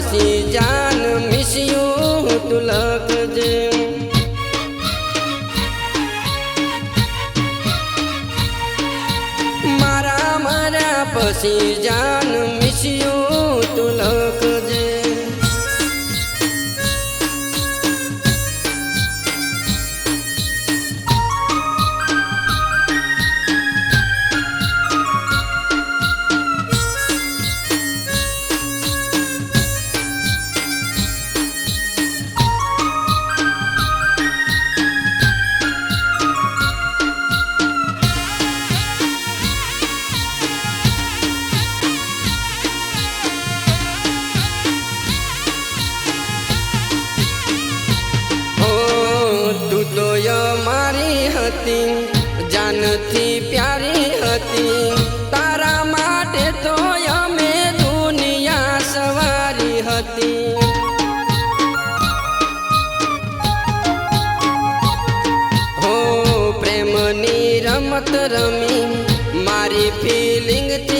પાછી જાન મિસ્યું તું લખજે મારા મારા પછી જાન મિસ્યું નથી પ્યારી હતી. તારા માટે તો અમે દુનિયા સવારી હતી. હો, પ્રેમની રમત રમી. મારી ફિલિંગથી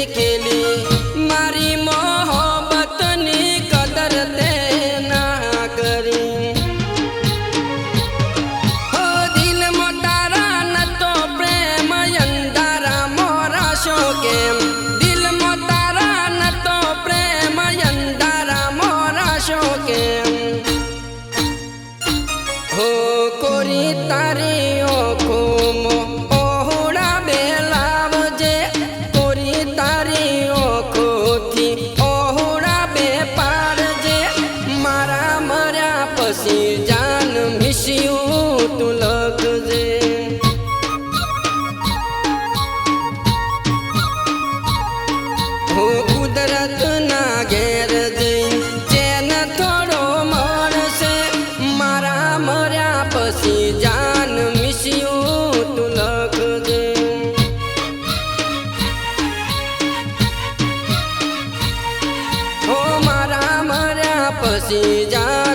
સી જા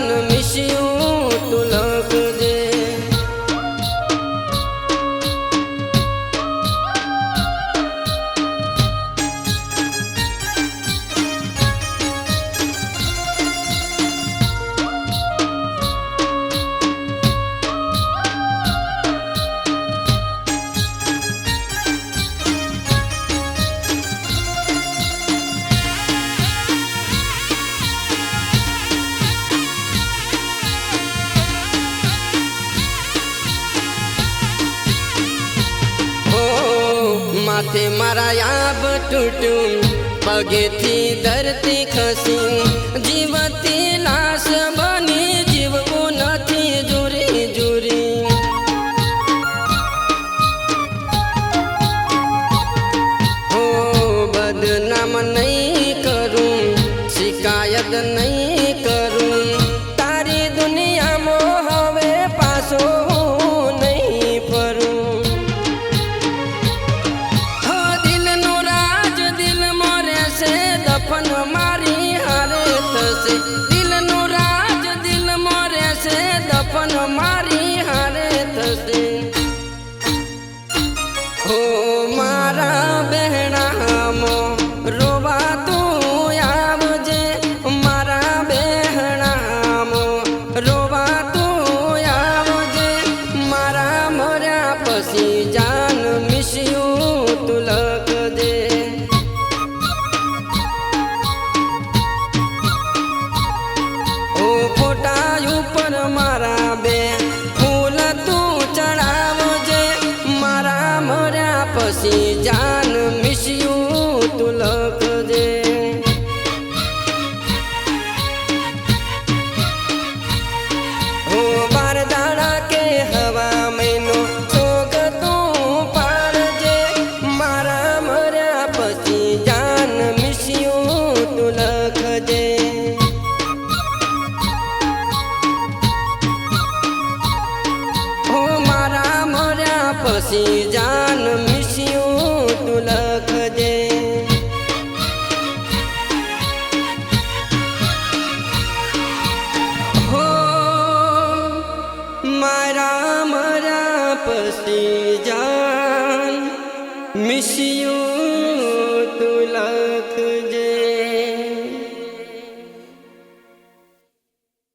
માથે મારા આબ તૂટ્યું પગેથી ધરતી ખસી જીવતી લાશ Need પછી જાન મિસ્યું તું લખજે. હો મારા મરા જા